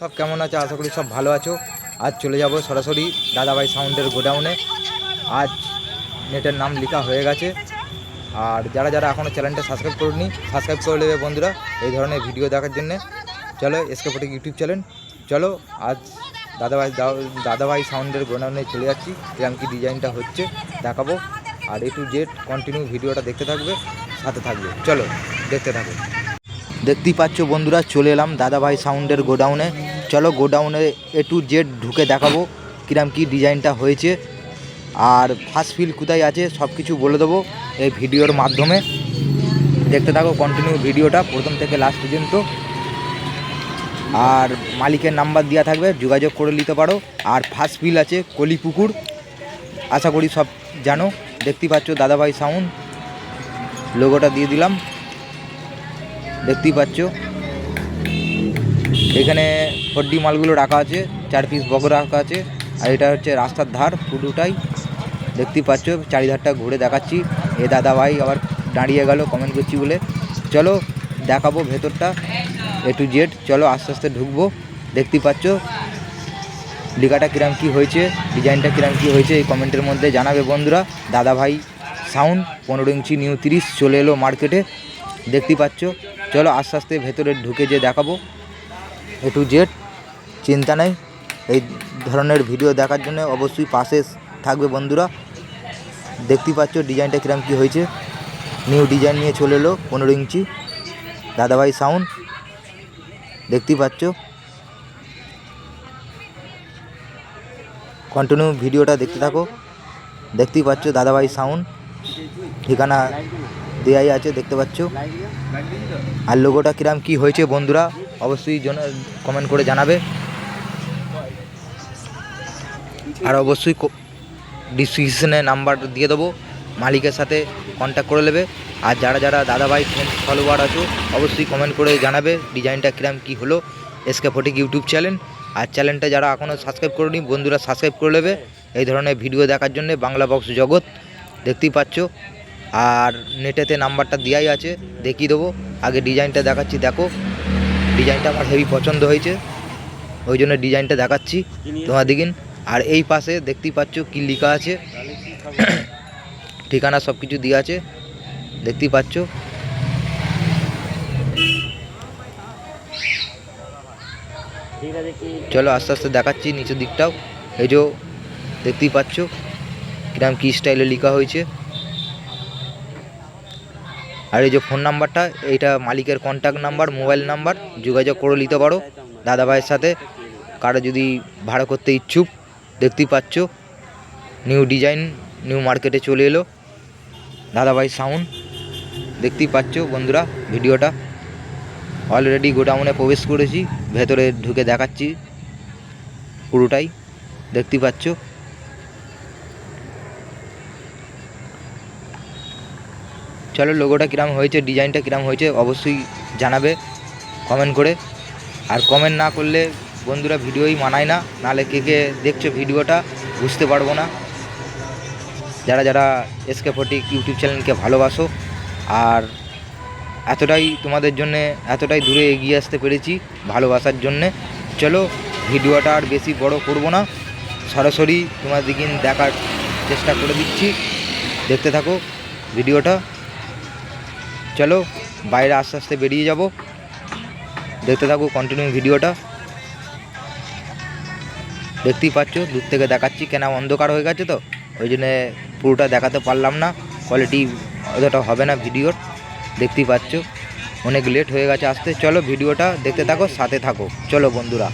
সব কেমন আছে? আশা করি সব ভালো আছো। আজ চলে যাব সরাসরি দাদাভাই সাউন্ডের গোডাউনে। আজ নেটের নাম লেখা হয়ে গেছে। আর যারা যারা এখনও চ্যানেলটা সাবস্ক্রাইব করেনি সাবস্ক্রাইব করে নেবে বন্ধুরা এই ধরনের ভিডিও দেখার জন্যে। চলো এসকে ফটিক ইউটিউব চ্যানেল। চলো আজ দাদাভাই দাদাভাই সাউন্ডের গোডাউনে চলে যাচ্ছি। কিরম কি ডিজাইনটা হচ্ছে দেখাবো। আর এ টু জেড কন্টিনিউ ভিডিওটা দেখতে থাকবে, সাথে থাকবে। চলো দেখতে থাকবে দেখতেই পাচ্ছ বন্ধুরা, চলে এলাম দাদাভাই সাউন্ডের গোডাউনে। চলো গোডাউনে এ টু জেড ঢুকে দেখাবো কিরাম কি ডিজাইনটা হয়েছে। আর ফার্স্ট ফিল কোথায় আছে সব কিছু বলে দেবো এই ভিডিওর মাধ্যমে। দেখতে থাকো কন্টিনিউ ভিডিওটা প্রথম থেকে লাস্ট পর্যন্ত। আর মালিকের নাম্বার দেওয়া থাকবে, যোগাযোগ করে নিতে পারো। আর ফার্স্ট ফিল আছে কলিপুকুর, আশা করি সব জানো। দেখতেই পাচ্ছ দাদাভাই সাউন্ড। লোগোটা দিয়ে দিলাম। দেখতেই পাচ্ছ। এখানে হড্ডি মালগুলো রাখা আছে, চার পিস বগ রাখা আছে, আর এটা হচ্ছে রাস্তার ধার পুরোটাই। দেখতেই পাচ্ছ, চারিধারটা ঘুরে দেখাচ্ছি। এ দাদা ভাই আবার দাঁড়িয়ে গেল কমেন্ট করছি বলে। চলো দেখাবো ভেতরটা এ টু জেড চলো আস্তে আস্তে ঢুকবো। দেখতেই পাচ্ছ, লিখাটা কিরাম কি হয়েছে, ডিজাইনটা কিরাম কি হয়েছে, এই কমেন্টের মধ্যে জানাবে বন্ধুরা। দাদা ভাই সাউন্ড পনেরো ইঞ্চি নিউ তিরিশ, চলে এলো মার্কেটে দেখতেই পাচ্ছ চলো আস্তে আস্তে ভেতরে ঢুকে যে দেখাবো। এ টু জেড চিন্তা নেই। এই ধরনের ভিডিও দেখার জন্য অবশ্যই পাশে থাকবে বন্ধুরা। দেখতেই পাচ্ছ ডিজাইনটা কিরম কী হয়েছে। নিউ ডিজাইন নিয়ে চলে এলো পনেরো ইঞ্চি। দাদাভাই সাউন্ড দেখতেই পাচ্ছ। কন্টিনিউ ভিডিওটা দেখতে থাকো। দেখতেই পাচ্ছ দাদাভাই সাউন্ড ঠিকানা দেয়াই আছে, দেখতে পাচ্ছ। আর লোগোটা কিরাম, কি হয়েছে বন্ধুরা, অবশ্যই কমেন্ট করে জানাবে। আর অবশ্যই ডিসক্রিপশনে নাম্বার দিয়ে দেবো, মালিকের সাথে কন্ট্যাক্ট করে নেবে। আর যারা যারা দাদাভাই ফ্রেন্ড ফলোয়ার আছো, অবশ্যই কমেন্ট করে জানাবে ডিজাইনটা কিরাম, কি হলো এসকে ফটিক ইউটিউব চ্যানেল আর চ্যানেলটা যারা এখনও সাবস্ক্রাইব করেনি, বন্ধুরা সাবস্ক্রাইব করে নেবে। এই ধরনের ভিডিও দেখার জন্য বাংলা বক্স জগৎ, দেখতেই পাচ্ছ। আর নেটেতে নাম্বারটা দেওয়াই আছে, দেখিয়ে দেবো। আগে ডিজাইনটা দেখাচ্ছি, দেখো। ডিজাইনটা আমার হেভি পছন্দ হয়েছে। ওই জন্য ডিজাইনটা দেখাচ্ছি, তোমার দিকিন আর এই পাশে দেখতেই পাচ্ছ কি লেখা আছে। ঠিকানা সব কিছু দেওয়া আছে, দেখতেই পাচ্ছ। চলো আস্তে আস্তে দেখাচ্ছি নিচের দিকটাও। এই যে দেখতেই পাচ্ছ, কিরম কী স্টাইলে লেখা হয়েছে। আর এই যে ফোন নাম্বারটা এইটা মালিকের কন্ট্যাক্ট নাম্বার মোবাইল নাম্বার যোগাযোগ করে নিতে পারো। দাদা ভাইয়ের সাথে। কারও যদি ভাড়া করতে ইচ্ছুক, দেখতেই পাচ্ছ। নিউ ডিজাইন নিউ মার্কেটে চলে এলো। দাদাভাই সাউন্ড দেখতেই পাচ্ছ বন্ধুরা ভিডিওটা। অলরেডি গোডাউনে প্রবেশ করেছি, ভেতরে ঢুকে দেখাচ্ছি। পুরোটাই দেখতেই পাচ্ছ। চলো লোগোটা কিরাম হয়েছে ডিজাইনটা কিরাম হয়েছে, অবশ্যই জানাবে কমেন্ট করে। আর কমেন্ট না করলে বন্ধুরা ভিডিওই মানায় না, নাহলে কে কে দেখছ ভিডিওটা বুঝতে পারব না। যারা যারা এসকে ফটিক ইউটিউব চ্যানেলকে ভালোবাসো, আর এতটাই তোমাদের জন্যে, এতটাই দূরে এগিয়ে আসতে পেরেছি ভালোবাসার জন্যে। চলো, ভিডিওটা আর বেশি বড় করব না, সরাসরি তোমার দিকে দেখার চেষ্টা করে দিচ্ছি। দেখতে থাকো ভিডিওটা। চলো, বাইরে আস্তে আস্তে বেরিয়ে যাব। দেখতে থাকো কন্টিনিউ ভিডিওটা। দেখতেই পাচ্ছ, দূর থেকে দেখাচ্ছি কেন অন্ধকার হয়ে গেছে তো, ওই জন্যে পুরোটা দেখাতে পারলাম না কোয়ালিটি অতটা হবে না ভিডিওর, দেখতেই পাচ্ছ। অনেক লেট হয়ে গেছে আসতে, চলো ভিডিওটা দেখতে থাকো, সাথে থাকো। চলো বন্ধুরা।